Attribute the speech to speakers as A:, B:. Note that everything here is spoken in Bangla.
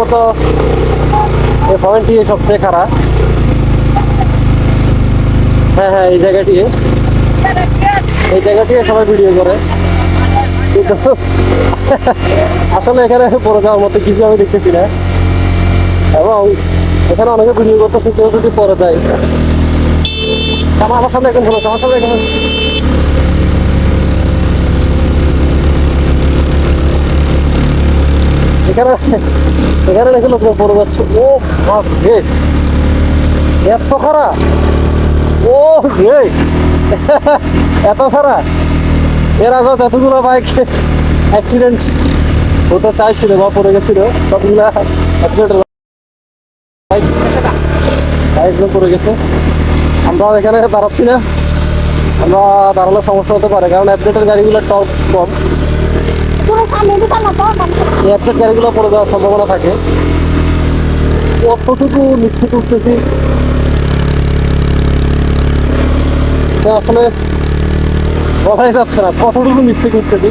A: সম্ভবত এই পয়েন্টটি সবচেয়ে খারাপ। হ্যাঁ হ্যাঁ এই জায়গাটি। এই জায়গাটি সবাই ভিডিও করে। আসলে এখানে পড়ে যাওয়ার মতো কিছু আমি দেখতেছি না। এবং এখানে অনেকে ভিডিও করতেছে, কেউ যদি পরে যায়। আমার সামনে এখন ভালো আমার সামনে একদম এখানে এখানে নাকি লোক পড়ে যাচ্ছে ও, বাপ রে। এত খারাপ ও, রে। এত খারাপ এর আগে যতগুলো বাইক অ্যাক্সিডেন্ট হতে চাইছিল বা পড়ে গেছিল সবগুলা অ্যাক্সিডেন্ট বাইক বাইকগুলো পড়ে গেছে। আমরা এখানে দাঁড়াচ্ছি না। আমরা দাঁড়ালে সমস্যা হতে পারে, কারণ অ্যাপডেটের গাড়িগুলোর টপ কম। এই অ্যাপডেট গাড়িগুলো পড়ে যাওয়ার সম্ভাবনা থাকে। কতটুকু নিশ্চিত উঠতেছি? আসলে কথাই যাচ্ছে না, কতটুকু মিস্টেক উঠতেছি?